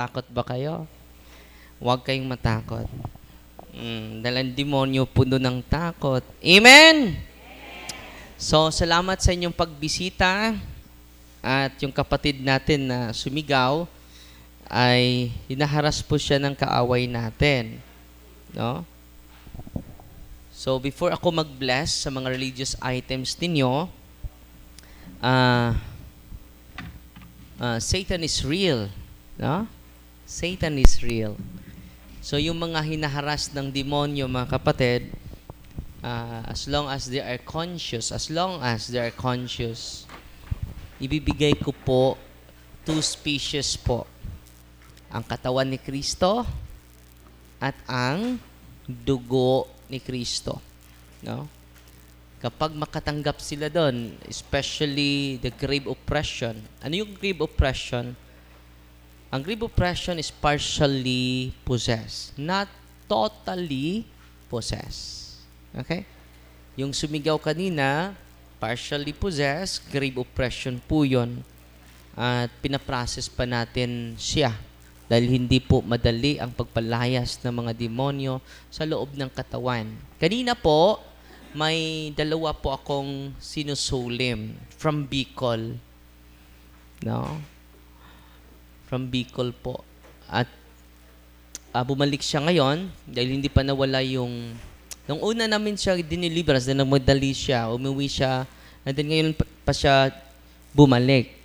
Takot ba kayo? Huwag kayong matakot. Mm, dahil ang demonyo puno ng takot. Amen! So, salamat sa inyong pagbisita at yung kapatid natin na sumigaw ay hinaharas po siya ng kaaway natin. No? So, before ako mag-bless sa mga religious items ninyo, ah ah, Satan is real. No? Satan is real. So, yung mga hinaharas ng demonyo, mga kapatid, ah, as long as they are conscious, as long as they are conscious, ibibigay ko po two species po. Ang katawan ni Kristo at ang dugo ni Kristo. No? Kapag makatanggap sila doon, especially the grave oppression. Ano yung grave oppression? Ang grave oppression is partially possessed, not totally possessed. Okay? Yung sumigaw kanina, partially possessed, grave oppression po yun. At pinaprocess pa natin siya dahil hindi po madali ang pagpalayas ng mga demonyo sa loob ng katawan. Kanina po, may dalawa po akong sinusulim from Bicol. No? From Bicol po. At ah, bumalik siya ngayon dahil hindi pa nawala yung nung una namin siya dinilibras na nagmadali siya, umuwi siya, and then ngayon pa, pa siya bumalik.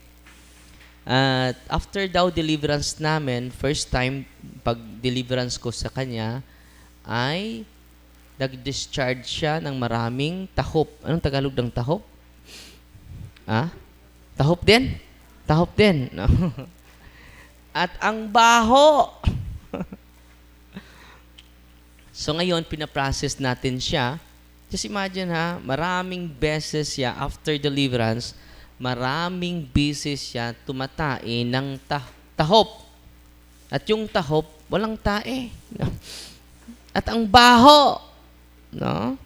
At after daw deliverance namin, first time pag deliverance ko sa kanya, ay nag-discharge siya ng maraming tahop. Anong Tagalog ng tahop? Ah? Tahop din? Tahop din. At ang baho. so ngayon, pinaprocess natin siya. Just imagine ha, maraming beses siya after deliverance, maraming beses siya tumatai ng ta- tahop. At yung tahop, walang tae. At ang baho, no?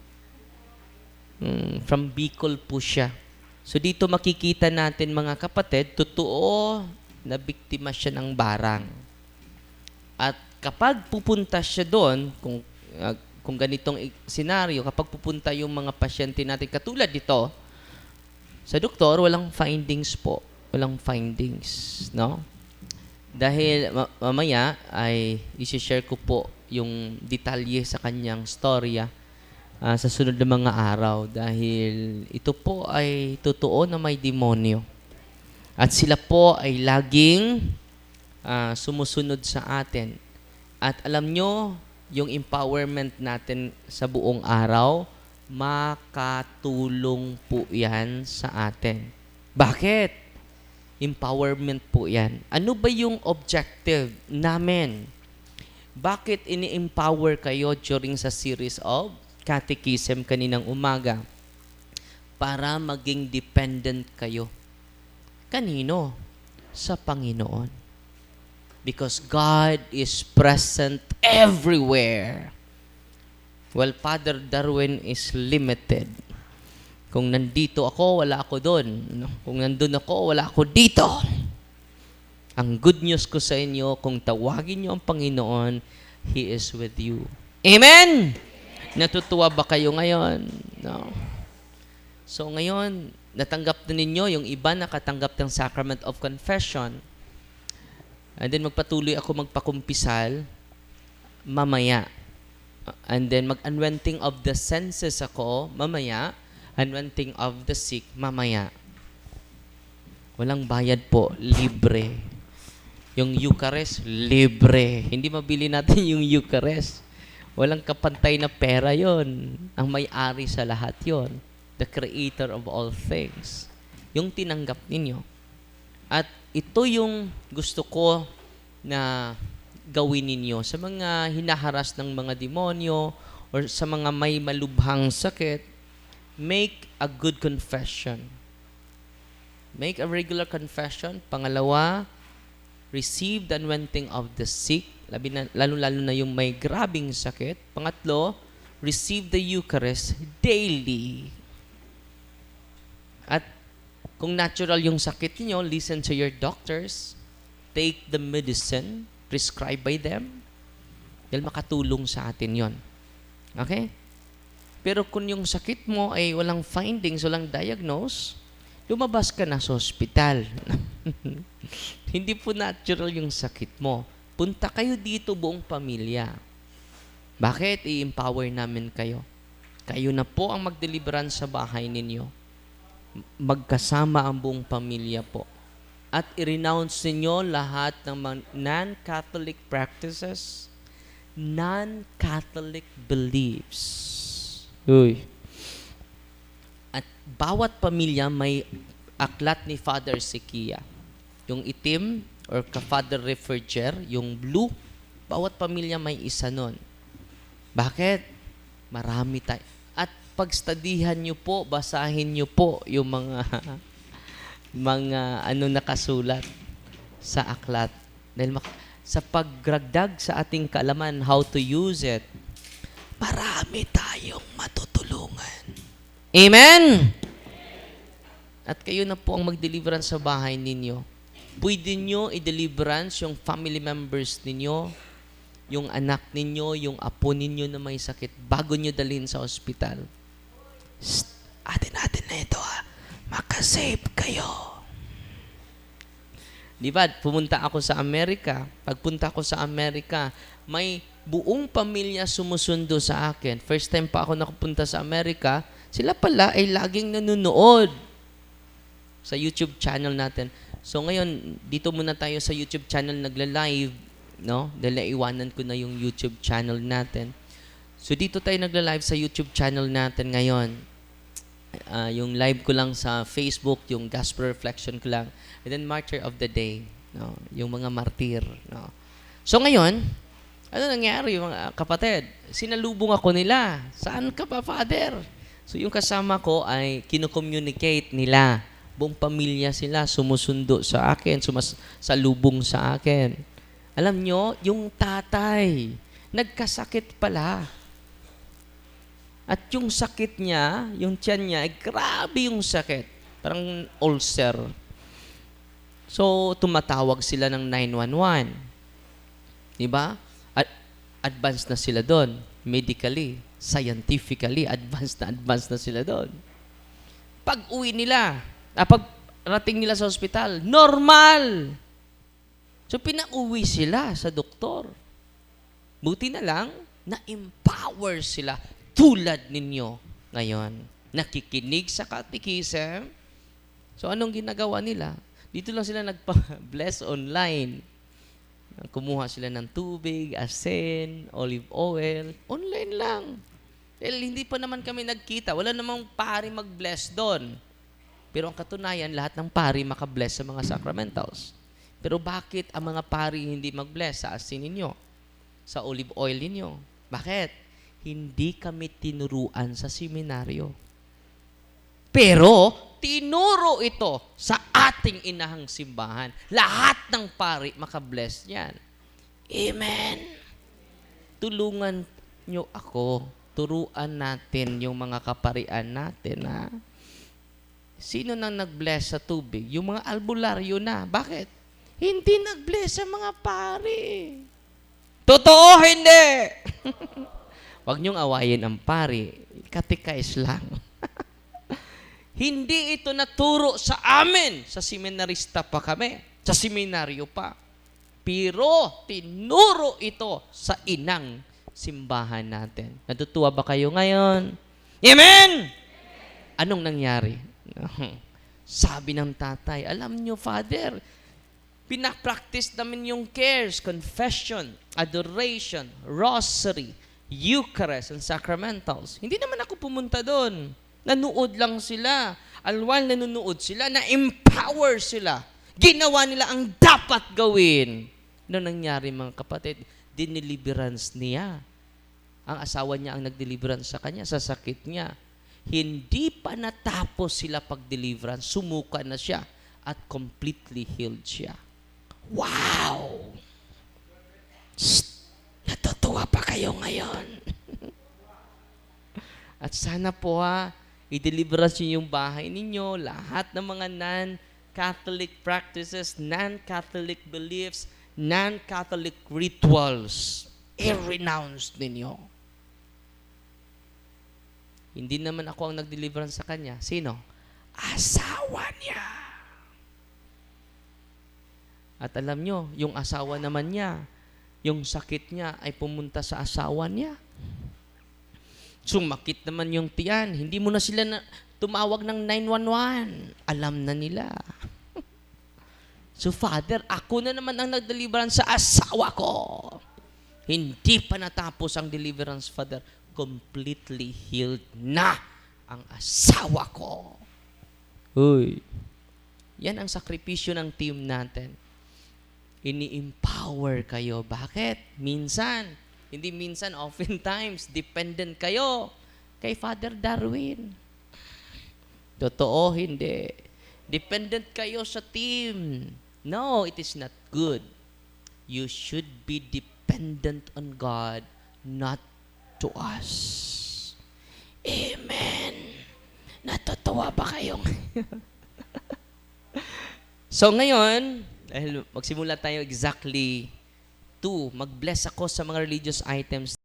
Mm, from Bicol po siya. So dito makikita natin mga kapatid, totoo na biktima siya ng barang. At kapag pupunta siya doon, kung ah, kung ganitong senaryo, kapag pupunta yung mga pasyente natin katulad dito, sa doktor, walang findings po. Walang findings, no? Dahil ma- mamaya ay isi-share ko po yung detalye sa kanyang storya ah, sa sunod na mga araw dahil ito po ay totoo na may demonyo. At sila po ay laging ah, sumusunod sa atin. At alam nyo, yung empowerment natin sa buong araw, makatulong po yan sa atin. Bakit? Empowerment po yan. Ano ba yung objective namin? Bakit ini-empower kayo during sa series of catechism kaninang umaga? Para maging dependent kayo. Kanino? Sa Panginoon. Because God is present everywhere. Well, Father Darwin is limited. Kung nandito ako, wala ako doon. Kung nandun ako, wala ako dito. Ang good news ko sa inyo, kung tawagin niyo ang Panginoon, He is with you. Amen! Natutuwa ba kayo ngayon? No. So ngayon, natanggap na ninyo, yung iba nakatanggap ng Sacrament of Confession. And then magpatuloy ako magpakumpisal mamaya. And then mag-unwenting of the senses ako mamaya. Unwenting of the sick mamaya. Walang bayad po, libre. Yung Eucharist, libre. Hindi mabili natin yung Eucharist. Walang kapantay na pera yon. Ang may-ari sa lahat yon. The creator of all things. Yung tinanggap ninyo. At ito yung gusto ko na gawin ninyo sa mga hinaharas ng mga demonyo or sa mga may malubhang sakit. Make a good confession. Make a regular confession. Pangalawa, receive the anointing of the sick, lalo-lalo na yung may grabing sakit. Pangatlo, receive the Eucharist daily. Kung natural yung sakit niyo, listen to your doctors, take the medicine, prescribed by them. Dahil makatulong sa atin yon. Okay? Pero kung yung sakit mo ay walang findings, walang diagnose, lumabas ka na sa ospital. Hindi po natural yung sakit mo. Punta kayo dito buong pamilya. Bakit? I-empower namin kayo. Kayo na po ang magdeliveran sa bahay ninyo. Magkasama ang buong pamilya po. At i-renounce ninyo lahat ng mga non-Catholic practices, non-Catholic beliefs. Uy. At bawat pamilya may aklat ni Father Sekia. Yung itim or ka Father Referger, yung blue, bawat pamilya may isa nun. Bakit? Marami tayo. Pagstadihan nyo po, basahin nyo po yung mga mga ano nakasulat sa aklat. Dahil mak- sa paggragdag sa ating kaalaman how to use it, marami tayong matutulungan. Amen! At kayo na po ang mag-deliverance sa bahay ninyo. Pwede nyo i-deliverance yung family members ninyo, yung anak ninyo, yung apo ninyo na may sakit, bago nyo dalhin sa ospital. Shh, atin-atin na ito ha. Makasave kayo. Di ba? Pumunta ako sa Amerika. Pagpunta ko sa Amerika, may buong pamilya sumusundo sa akin. First time pa ako nakapunta sa Amerika, sila pala ay laging nanonood sa YouTube channel natin. So ngayon, dito muna tayo sa YouTube channel nagla-live, no? Dahil naiwanan ko na yung YouTube channel natin. So dito tayo nagla-live sa YouTube channel natin ngayon. Ah, yung live ko lang sa Facebook, yung gospel reflection ko lang. And then martyr of the day, no? Yung mga martir, no? So ngayon, ano nangyari mga kapatid? Sinalubong ako nila. Saan ka pa, Father? So yung kasama ko ay kino-communicate nila. Buong pamilya sila sumusundo sa akin, sumas salubong sa akin. Alam nyo, yung tatay, nagkasakit pala. At yung sakit niya, yung tiyan niya, ay grabe yung sakit. Parang ulcer. So, tumatawag sila ng 911. Di ba? At advanced na sila doon. Medically, scientifically, advanced na advanced na sila doon. Pag uwi nila, ah, pag rating nila sa ospital, normal! So, pinauwi sila sa doktor. Buti na lang, na-empower sila tulad ninyo ngayon. Nakikinig sa katikism. So, anong ginagawa nila? Dito lang sila nagpa-bless online. Kumuha sila ng tubig, asin, olive oil. Online lang. Dahil hindi pa naman kami nagkita. Wala namang pari mag-bless doon. Pero ang katunayan, lahat ng pari makabless sa mga sacramentals. Pero bakit ang mga pari hindi mag-bless sa asin ninyo? Sa olive oil ninyo? Bakit? Hindi kami tinuruan sa seminaryo. Pero, tinuro ito sa ating inahang simbahan. Lahat ng pari makabless yan. Amen. Tulungan nyo ako. Turuan natin yung mga kaparian natin, ha? Sino nang nag-bless sa tubig? Yung mga albularyo na. Bakit? Hindi nag-bless sa mga pari. Totoo, hindi. Huwag niyong awayin ang pari. Katikais lang. Hindi ito naturo sa amin. Sa seminarista pa kami. Sa seminaryo pa. Pero tinuro ito sa inang simbahan natin. Natutuwa ba kayo ngayon? Amen! Anong nangyari? Sabi ng tatay, alam nyo, Father, pinapractice namin yung cares, confession, adoration, rosary, Eucharist, and sacramentals. Hindi naman ako pumunta doon. Nanood lang sila. Alwal nanonood sila, na-empower sila. Ginawa nila ang dapat gawin. Ano nangyari mga kapatid? Diniliberance niya. Ang asawa niya ang nagdeliverance sa kanya sa sakit niya. Hindi pa natapos sila pag-deliverance, sumuka na siya at completely healed siya. Wow! Shh! Kayo ngayon. At sana po ha, i-deliverance niyo yung bahay ninyo, lahat ng mga non-Catholic practices, non-Catholic beliefs, non-Catholic rituals, i-renounce ninyo. Hindi naman ako ang nag-deliverance sa kanya. Sino? Asawa niya. At alam nyo, yung asawa naman niya, yung sakit niya ay pumunta sa asawa niya. Sumakit naman yung tiyan. Hindi mo na sila na, tumawag ng 911. Alam na nila. So, Father, ako na naman ang nag-deliverance sa asawa ko. Hindi pa natapos ang deliverance, Father. Completely healed na ang asawa ko. Uy. Yan ang sakripisyo ng team natin. Ini-empower kayo. Bakit? Minsan, hindi minsan, oftentimes, dependent kayo kay Father Darwin. Totoo, hindi. Dependent kayo sa team. No, it is not good. You should be dependent on God, not to us. Amen. Natutuwa ba kayong? so ngayon, dahil magsimula tayo exactly to mag-bless ako sa mga religious items